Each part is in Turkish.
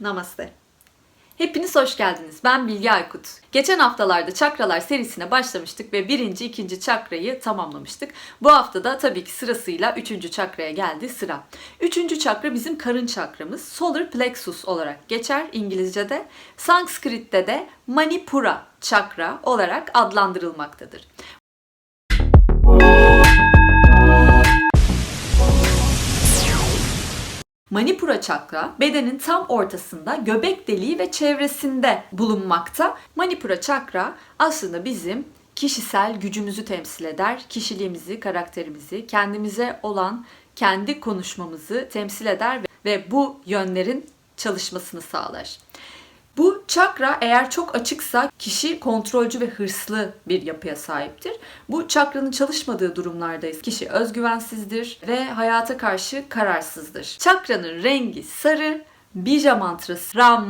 Namaste. Hepiniz hoş geldiniz. Ben Bilge Aykut. Geçen haftalarda çakralar serisine başlamıştık ve birinci, ikinci çakrayı tamamlamıştık. Bu hafta da tabii ki sırasıyla üçüncü çakraya geldi sıra. Üçüncü çakra bizim karın çakramız. Solar plexus olarak geçer İngilizce'de. Sanskrit'te de Manipura çakra olarak adlandırılmaktadır. Manipura çakra bedenin tam ortasında göbek deliği ve çevresinde bulunmakta. Manipura çakra aslında bizim kişisel gücümüzü temsil eder. Kişiliğimizi, karakterimizi, kendimize olan kendi konuşmamızı temsil eder ve bu yönlerin çalışmasını sağlar. Bu çakra eğer çok açıksa kişi kontrolcü ve hırslı bir yapıya sahiptir. Bu çakranın çalışmadığı durumlarda kişi özgüvensizdir ve hayata karşı kararsızdır. Çakranın rengi sarı, bija mantrası ram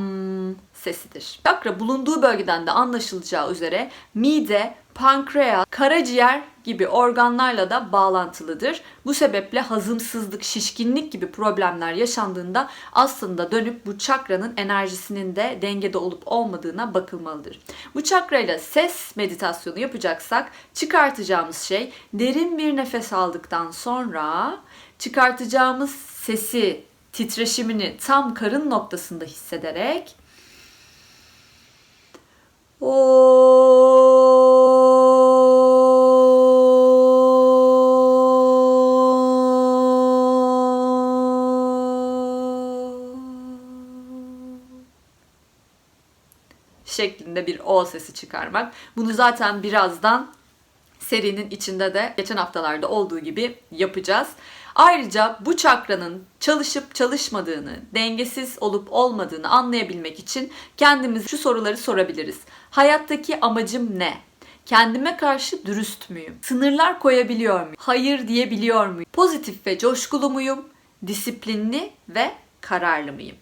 sesidir. Çakra bulunduğu bölgeden de anlaşılacağı üzere mide, pankreas, karaciğer gibi organlarla da bağlantılıdır. Bu sebeple hazımsızlık, şişkinlik gibi problemler yaşandığında aslında dönüp bu çakranın enerjisinin de dengede olup olmadığına bakılmalıdır. Bu çakrayla ses meditasyonu yapacaksak çıkartacağımız şey derin bir nefes aldıktan sonra çıkartacağımız sesi, titreşimini tam karın noktasında hissederek şeklinde bir o sesi çıkarmak. Bunu zaten birazdan serinin içinde de geçen haftalarda olduğu gibi yapacağız. Ayrıca bu çakranın çalışıp çalışmadığını, dengesiz olup olmadığını anlayabilmek için kendimize şu soruları sorabiliriz. Hayattaki amacım ne? Kendime karşı dürüst müyüm? Sınırlar koyabiliyor muyum? Hayır diyebiliyor muyum? Pozitif ve coşkulu muyum? Disiplinli ve kararlı mıyım?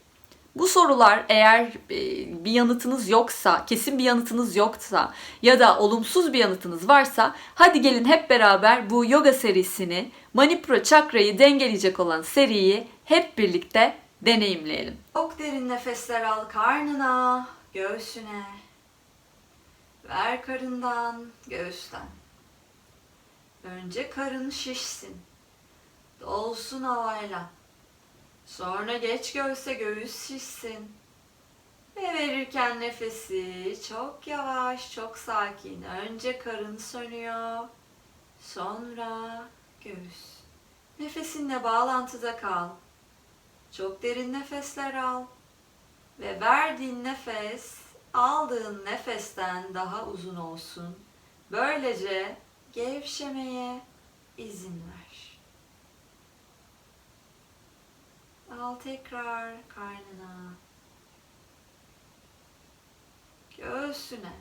Bu sorular eğer e, bir yanıtınız yoksa, kesin bir yanıtınız yoksa ya da olumsuz bir yanıtınız varsa hadi gelin hep beraber bu yoga serisini, Manipura çakrayı dengeleyecek olan seriyi hep birlikte deneyimleyelim. Çok derin nefesler al karnına, göğsüne. Ver karından, göğüsten. Önce karın şişsin. Dolsun havayla. Sonra geç göğse göğüs şişsin. Ve verirken nefesi çok yavaş, çok sakin. Önce karın sönüyor. Sonra göğüs. Nefesinle bağlantıda kal. Çok derin nefesler al. Ve verdiğin nefes aldığın nefesten daha uzun olsun. Böylece gevşemeye izin ver. Al tekrar karnına. Göğsüne.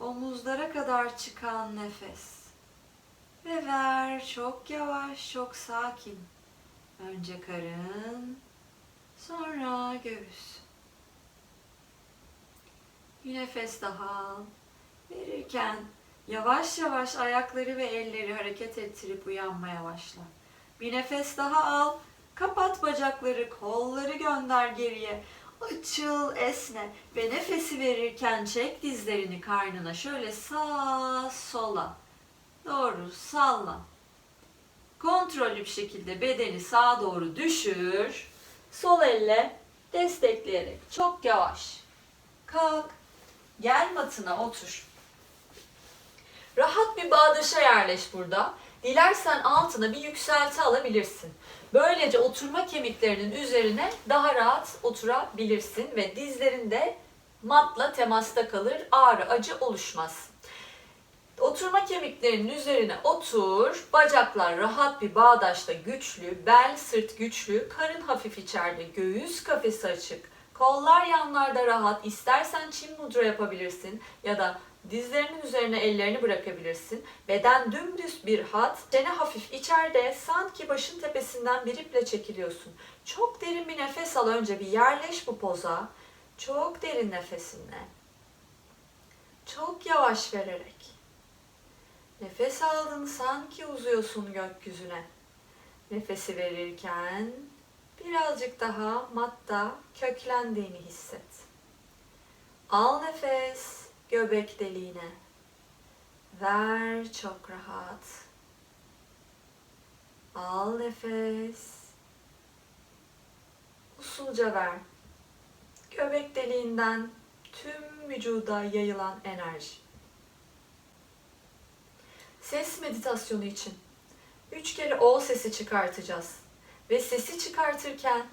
Omuzlara kadar çıkan nefes. Ve ver çok yavaş, çok sakin. Önce karın, sonra göğüs. Bir nefes daha al. Verirken yavaş yavaş ayakları ve elleri hareket ettirip uyanmaya başla. Bir nefes daha al. Kapat bacakları, kolları gönder geriye. Açıl, esne ve nefesi verirken çek dizlerini karnına şöyle sağa sola doğru salla. Kontrollü bir şekilde bedeni sağa doğru düşür. Sol elle destekleyerek çok yavaş. Kalk. Gel matına otur. Rahat bir bağdaşa yerleş burada. Dilersen altına bir yükselti alabilirsin. Böylece oturma kemiklerinin üzerine daha rahat oturabilirsin ve dizlerin de matla temasta kalır. Ağrı, acı oluşmaz. Oturma kemiklerinin üzerine otur. Bacaklar rahat bir bağdaşta güçlü, bel sırt güçlü, karın hafif içeride, göğüs kafesi açık. Kollar yanlarda rahat. İstersen çim mudra yapabilirsin ya da Dizlerinin üzerine ellerini bırakabilirsin. Beden dümdüz bir hat. Çene hafif içeride sanki başın tepesinden bir iple çekiliyorsun. Çok derin bir nefes al önce bir yerleş bu poza. Çok derin nefesinle. Çok yavaş vererek. Nefes aldın sanki uzuyorsun gökyüzüne. Nefesi verirken Birazcık daha matta köklendiğini hisset. Al nefes göbek deliğine. Ver çok rahat. Al nefes. Usulca ver. Göbek deliğinden tüm vücuda yayılan enerji. Ses meditasyonu için üç kere o sesi çıkartacağız. Ve sesi çıkartırken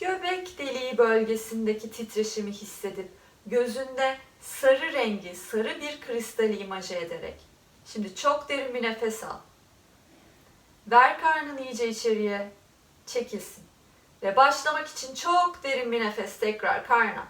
göbek deliği bölgesindeki titreşimi hissedip gözünde sarı rengi, sarı bir kristali imajı ederek. Şimdi çok derin bir nefes al. Ver karnını iyice içeriye çekilsin. Ve başlamak için çok derin bir nefes tekrar karna.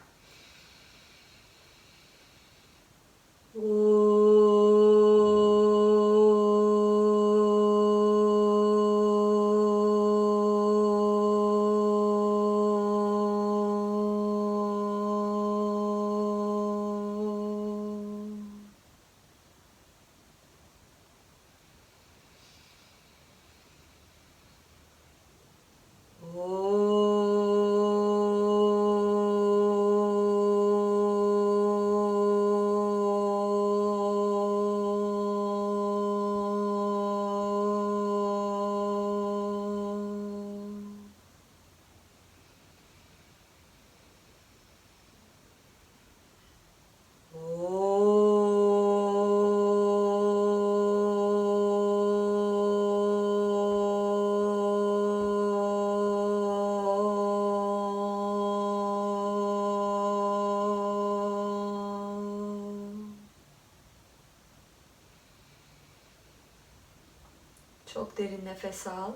Çok derin nefes al.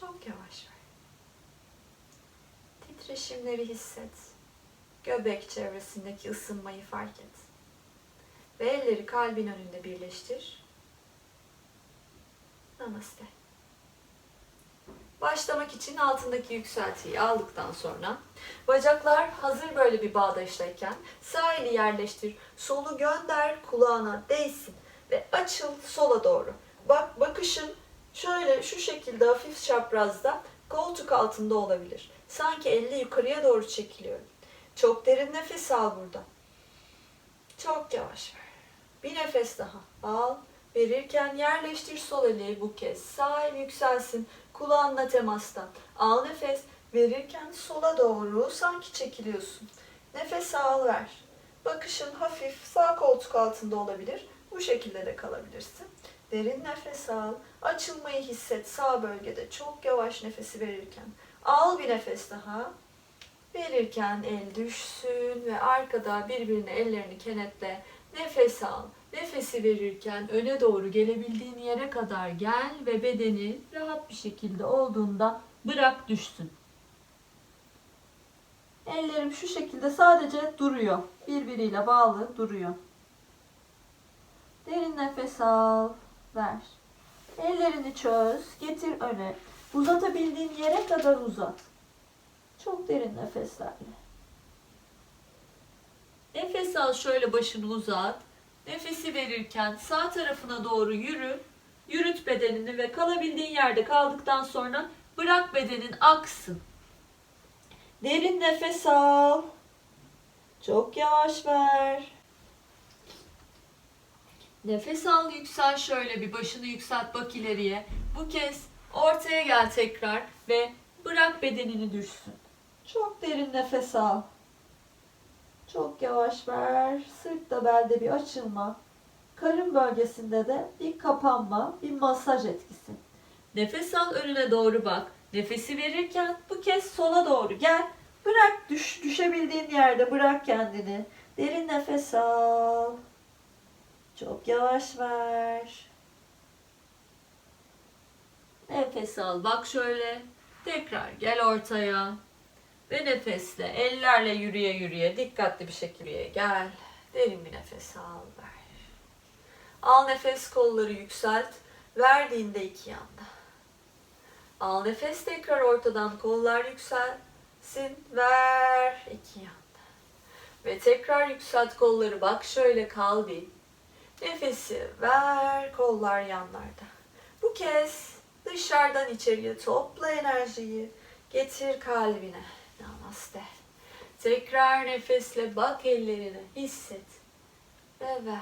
Çok yavaş ver. Titreşimleri hisset. Göbek çevresindeki ısınmayı fark et. Ve elleri kalbin önünde birleştir. Namaste. Başlamak için altındaki yükseltiyi aldıktan sonra bacaklar hazır böyle bir bağdaştayken sağ eli yerleştir. Solu gönder kulağına değsin ve açıl sola doğru. Bak bakışın şöyle şu şekilde hafif çaprazda koltuk altında olabilir. Sanki elli yukarıya doğru çekiliyor. Çok derin nefes al burada. Çok yavaş ver. Bir nefes daha al. Verirken yerleştir sol eli bu kez. Sağ el yükselsin. Kulağınla temasta. Al nefes. Verirken sola doğru sanki çekiliyorsun. Nefes al ver. Bakışın hafif sağ koltuk altında olabilir. Bu şekilde de kalabilirsin. Derin nefes al. Açılmayı hisset sağ bölgede. Çok yavaş nefesi verirken. Al bir nefes daha. Verirken el düşsün ve arkada birbirine ellerini kenetle. Nefes al. Nefesi verirken öne doğru gelebildiğin yere kadar gel ve bedeni rahat bir şekilde olduğunda bırak düşsün. Ellerim şu şekilde sadece duruyor. Birbiriyle bağlı duruyor. Derin nefes al, ver. Ellerini çöz, getir öne. Uzatabildiğin yere kadar uzat. Çok derin nefeslerle. Nefes al şöyle başını uzat. Nefesi verirken sağ tarafına doğru yürü. Yürüt bedenini ve kalabildiğin yerde kaldıktan sonra bırak bedenin aksın. Derin nefes al. Çok yavaş ver. Nefes al yüksel şöyle bir başını yükselt bak ileriye. Bu kez ortaya gel tekrar ve bırak bedenini düşsün. Çok derin nefes al. Çok yavaş ver. Sırtta belde bir açılma. Karın bölgesinde de bir kapanma, bir masaj etkisi. Nefes al önüne doğru bak. Nefesi verirken bu kez sola doğru gel. Bırak düş, düşebildiğin yerde bırak kendini. Derin nefes al. Çok yavaş ver. Nefes al. Bak şöyle. Tekrar gel ortaya. Ve nefesle, ellerle yürüye yürüye, dikkatli bir şekilde gel. Derin bir nefes al, ver. Al nefes, kolları yükselt. Verdiğinde iki yanda. Al nefes tekrar ortadan kollar yükselsin. Ver iki yanda. Ve tekrar yükselt kolları. Bak şöyle kal bir. Nefesi ver kollar yanlarda. Bu kez Dışarıdan içeriye topla enerjiyi. Getir kalbine. Namaste. Tekrar nefesle bak ellerine. Hisset. Ve ver.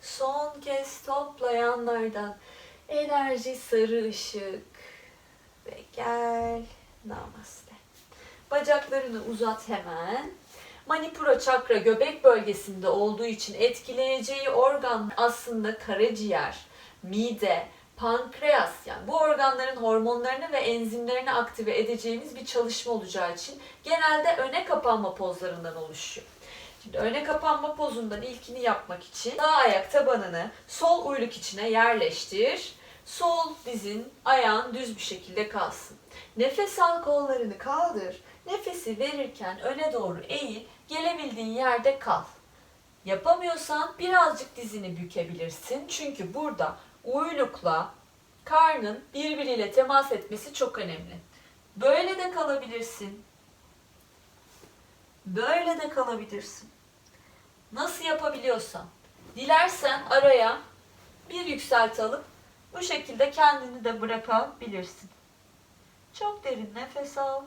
Son kez topla yanlardan. Enerji sarı ışık. Ve gel. Namaste. Bacaklarını uzat hemen. Manipura çakra göbek bölgesinde olduğu için etkileyeceği organ aslında karaciğer, mide, pankreas yani bu organların hormonlarını ve enzimlerini aktive edeceğimiz bir çalışma olacağı için genelde öne kapanma pozlarından oluşuyor. Şimdi öne kapanma pozundan ilkini yapmak için sağ ayak tabanını sol uyluk içine yerleştir. Sol dizin ayağın düz bir şekilde kalsın. Nefes al kollarını kaldır. Nefesi verirken öne doğru eğil. Gelebildiğin yerde kal. Yapamıyorsan birazcık dizini bükebilirsin. Çünkü burada uylukla karnın birbiriyle temas etmesi çok önemli. Böyle de kalabilirsin. Böyle de kalabilirsin. Nasıl yapabiliyorsan. Dilersen araya bir yükselti alıp bu şekilde kendini de bırakabilirsin. Çok derin nefes al.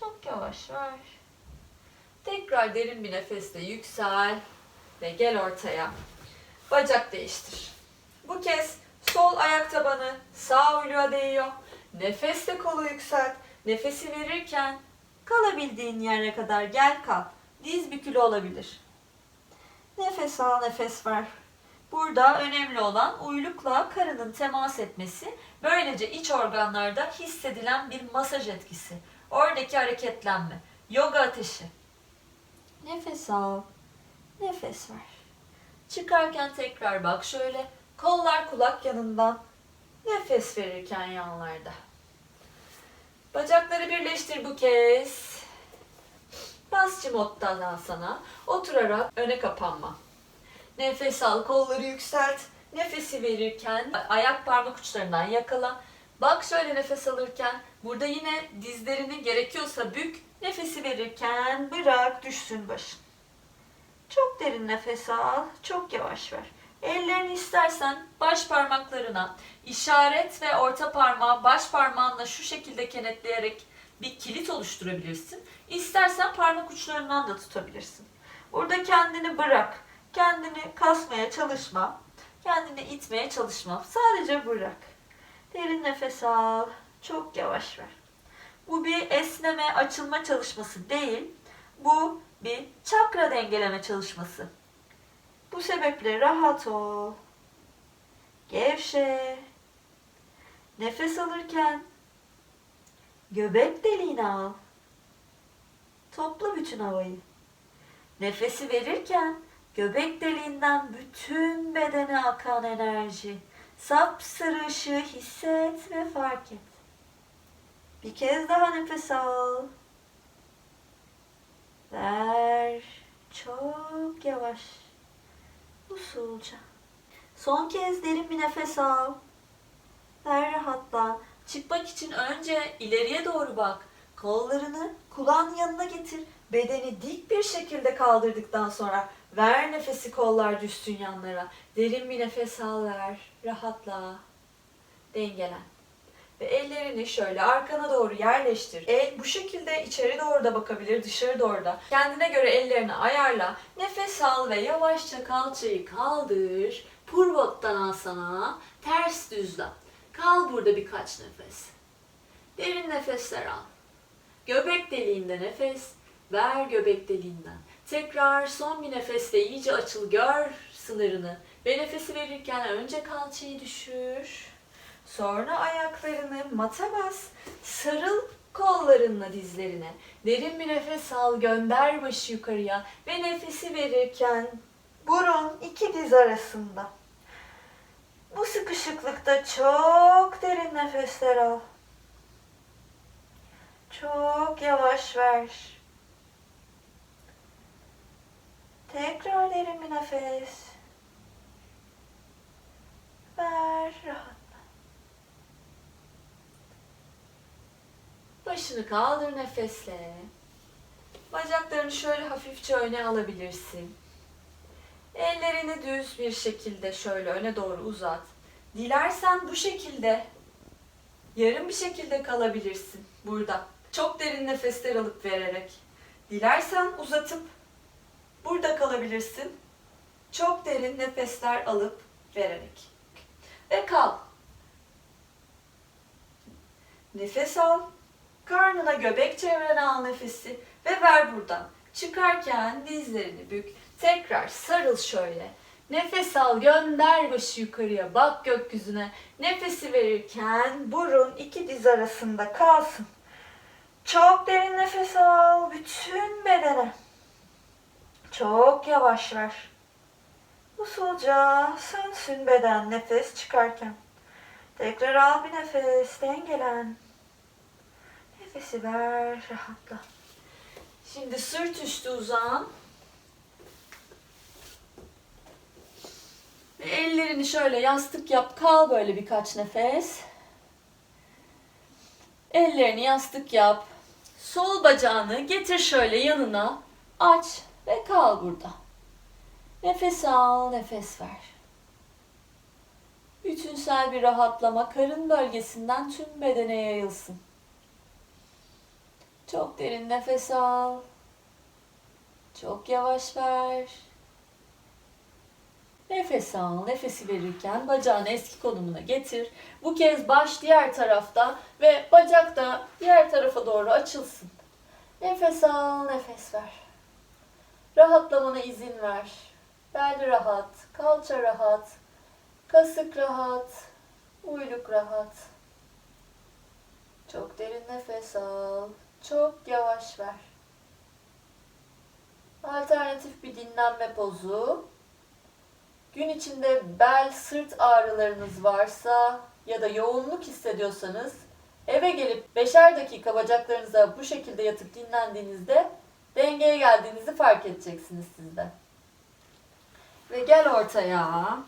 Çok yavaş ver. Tekrar derin bir nefesle yüksel ve gel ortaya. Bacak değiştir. Bu kez sol ayak tabanı sağ uyluğa değiyor. Nefesle kolu yükselt. Nefesi verirken kalabildiğin yere kadar gel kal. Diz bükülü olabilir. Nefes al, nefes ver. Burada önemli olan uylukla karının temas etmesi. Böylece iç organlarda hissedilen bir masaj etkisi. Oradaki hareketlenme. Yoga ateşi. Nefes al. Nefes ver. Çıkarken tekrar bak şöyle. Kollar kulak yanından. Nefes verirken yanlarda. Bacakları birleştir bu kez. Basçı moddan sana. Oturarak öne kapanma. Nefes al, kolları yükselt. Nefesi verirken ayak parmak uçlarından yakala. Bak şöyle nefes alırken burada yine dizlerini gerekiyorsa bük. Nefesi verirken bırak düşsün başın. Çok derin nefes al, çok yavaş ver. Ellerini istersen baş parmaklarına işaret ve orta parmağı baş parmağınla şu şekilde kenetleyerek bir kilit oluşturabilirsin. İstersen parmak uçlarından da tutabilirsin. Burada kendini bırak. Kendini kasmaya çalışma. Kendini itmeye çalışma. Sadece bırak. Derin nefes al. Çok yavaş ver. Bu bir esneme, açılma çalışması değil. Bu bir çakra dengeleme çalışması. Bu sebeple rahat ol. Gevşe. Nefes alırken göbek deliğine al. Topla bütün havayı. Nefesi verirken göbek deliğinden bütün bedene akan enerji, sapsarı ışığı hisset ve fark et. Bir kez daha nefes al. Ver. Çok yavaş. Usulca. Son kez derin bir nefes al. Ver rahatla. Çıkmak için önce ileriye doğru bak. Kollarını kulağın yanına getir. Bedeni dik bir şekilde kaldırdıktan sonra ver nefesi kollar düşsün yanlara. Derin bir nefes al ver. Rahatla. Dengelen. Ve ellerini şöyle arkana doğru yerleştir. El bu şekilde içeri doğru da bakabilir, dışarı doğru da. Kendine göre ellerini ayarla. Nefes al ve yavaşça kalçayı kaldır. Purvottanasana. Ters düzle. Kal burada birkaç nefes. Derin nefesler al. Göbek deliğinde nefes. Ver göbek deliğinden. Tekrar son bir nefeste iyice açıl. Gör sınırını. Ve nefesi verirken önce kalçayı düşür. Sonra ayaklarını mata bas. Sarıl kollarınla dizlerine. Derin bir nefes al. Gönder başı yukarıya. Ve nefesi verirken burun iki diz arasında. Bu sıkışıklıkta çok derin nefesler al. Çok yavaş ver. Tekrar derin bir nefes. Ver rahat. Başını kaldır nefesle. Bacaklarını şöyle hafifçe öne alabilirsin. Ellerini düz bir şekilde şöyle öne doğru uzat. Dilersen bu şekilde yarım bir şekilde kalabilirsin burada. Çok derin nefesler alıp vererek. Dilersen uzatıp burada kalabilirsin. Çok derin nefesler alıp vererek. Ve kal. Nefes al. Karnına göbek çevrene al nefesi ve ver buradan. Çıkarken dizlerini bük. Tekrar sarıl şöyle. Nefes al, gönder başı yukarıya, bak gökyüzüne. Nefesi verirken burun iki diz arasında kalsın. Çok derin nefes al, bütün bedene. Çok yavaş ver. Usulca sönsün beden nefes çıkarken. Tekrar al bir nefes, dengelen. Nefesi ver, rahatla. Şimdi sırt üstü uzan. Ve ellerini şöyle yastık yap, kal böyle birkaç nefes. Ellerini yastık yap. Sol bacağını getir şöyle yanına. Aç ve kal burada. Nefes al, nefes ver. Bütünsel bir rahatlama karın bölgesinden tüm bedene yayılsın. Çok derin nefes al. Çok yavaş ver. Nefes al. Nefesi verirken bacağını eski konumuna getir. Bu kez baş diğer tarafta ve bacak da diğer tarafa doğru açılsın. Nefes al, nefes ver. Rahatlamana izin ver. Bel rahat, kalça rahat, kasık rahat, uyluk rahat. Çok derin nefes al. Çok yavaş ver. Alternatif bir dinlenme pozu. Gün içinde bel, sırt ağrılarınız varsa ya da yoğunluk hissediyorsanız eve gelip beşer dakika bacaklarınıza bu şekilde yatıp dinlendiğinizde dengeye geldiğinizi fark edeceksiniz siz de. Ve gel ortaya.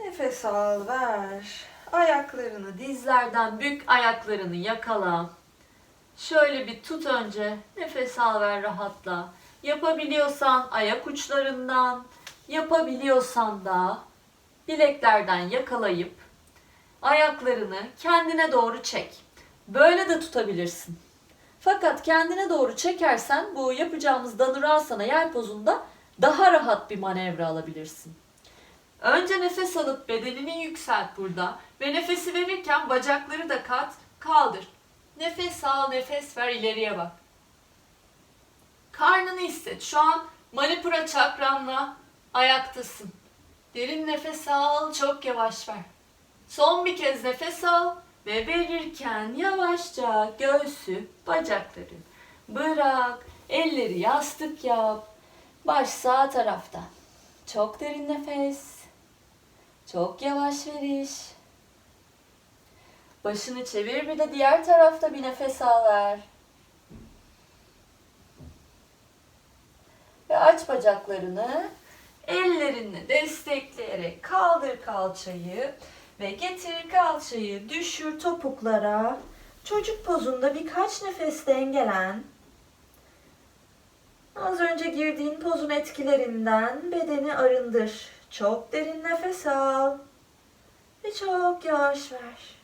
Nefes al, ver. Ayaklarını dizlerden bük, ayaklarını yakala. Şöyle bir tut önce. Nefes al ver rahatla. Yapabiliyorsan ayak uçlarından, yapabiliyorsan da bileklerden yakalayıp ayaklarını kendine doğru çek. Böyle de tutabilirsin. Fakat kendine doğru çekersen bu yapacağımız Dhanurasana yel pozunda daha rahat bir manevra alabilirsin. Önce nefes alıp bedenini yükselt burada ve nefesi verirken bacakları da kat, kaldır. Nefes al, nefes ver, ileriye bak. Karnını hisset. Şu an Manipura çakranla ayaktasın. Derin nefes al, çok yavaş ver. Son bir kez nefes al ve verirken yavaşça göğsü, bacakları bırak. Elleri yastık yap. Baş sağ tarafta. Çok derin nefes. Çok yavaş veriş. Başını çevir bir de diğer tarafta bir nefes al ver. Ve aç bacaklarını. Ellerini destekleyerek kaldır kalçayı ve getir kalçayı düşür topuklara. Çocuk pozunda birkaç nefes dengelen. Az önce girdiğin pozun etkilerinden bedeni arındır. Çok derin nefes al ve çok yavaş ver.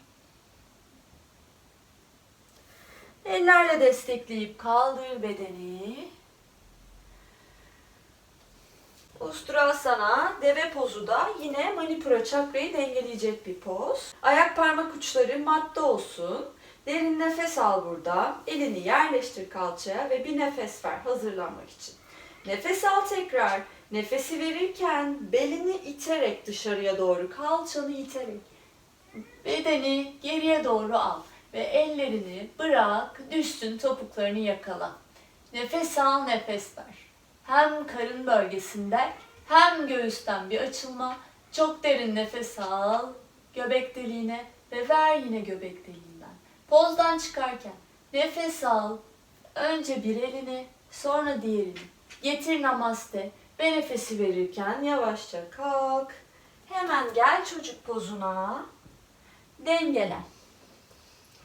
Ellerle destekleyip kaldır bedeni. Ustrasana, deve pozu da yine manipura çakrayı dengeleyecek bir poz. Ayak parmak uçları matte olsun. Derin nefes al burada. Elini yerleştir kalçaya ve bir nefes ver hazırlanmak için. Nefes al tekrar. Nefesi verirken belini iterek dışarıya doğru, kalçanı iterek bedeni geriye doğru al ve ellerini bırak, düşsün topuklarını yakala. Nefes al, nefes ver. Hem karın bölgesinde hem göğüsten bir açılma. Çok derin nefes al, göbek deliğine ve ver yine göbek deliğinden. Pozdan çıkarken nefes al, önce bir elini, sonra diğerini. Getir namaste ve nefesi verirken yavaşça kalk. Hemen gel çocuk pozuna. Dengelen.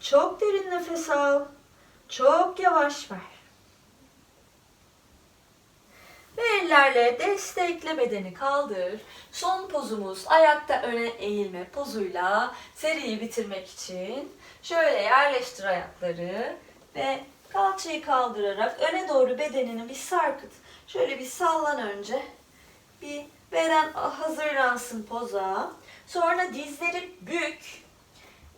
Çok derin nefes al. Çok yavaş ver. Ve ellerle destekle bedeni kaldır. Son pozumuz ayakta öne eğilme pozuyla seriyi bitirmek için şöyle yerleştir ayakları ve kalçayı kaldırarak öne doğru bedenini bir sarkıt. Şöyle bir sallan önce. Bir beden hazırlansın poza. Sonra dizleri bük.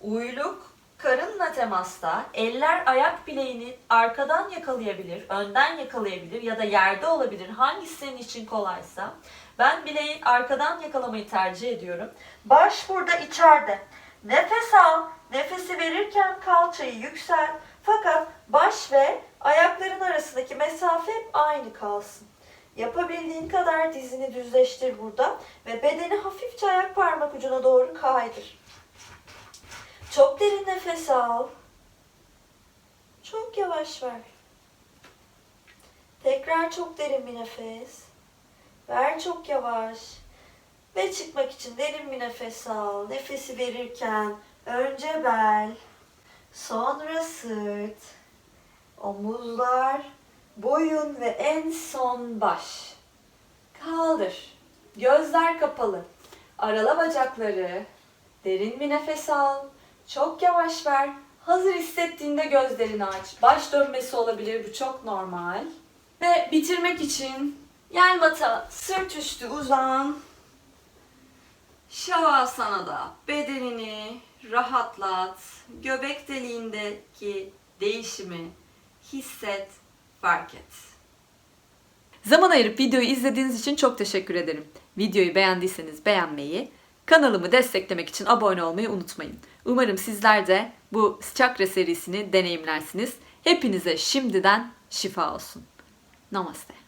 Uyluk karınla temasta. Eller ayak bileğini arkadan yakalayabilir, önden yakalayabilir ya da yerde olabilir. Hangisi senin için kolaysa. Ben bileği arkadan yakalamayı tercih ediyorum. Baş burada içeride. Nefes al. Nefesi verirken kalçayı yükselt. Fakat baş ve ayakların arasındaki mesafe hep aynı kalsın. Yapabildiğin kadar dizini düzleştir burada ve bedeni hafifçe ayak parmak ucuna doğru kaydır. Çok derin nefes al. Çok yavaş ver. Tekrar çok derin bir nefes. Ver çok yavaş. Ve çıkmak için derin bir nefes al. Nefesi verirken önce bel, sonra sırt, omuzlar, boyun ve en son baş. Kaldır. Gözler kapalı. Arala bacakları. Derin bir nefes al. Çok yavaş ver. Hazır hissettiğinde gözlerini aç. Baş dönmesi olabilir. Bu çok normal. Ve bitirmek için yel mata sırt üstü uzan. Şavasana'da bedenini rahatlat. Göbek deliğindeki değişimi hisset, fark et. Zaman ayırıp videoyu izlediğiniz için çok teşekkür ederim. Videoyu beğendiyseniz beğenmeyi, kanalımı desteklemek için abone olmayı unutmayın. Umarım sizler de bu çakra serisini deneyimlersiniz. Hepinize şimdiden şifa olsun. Namaste.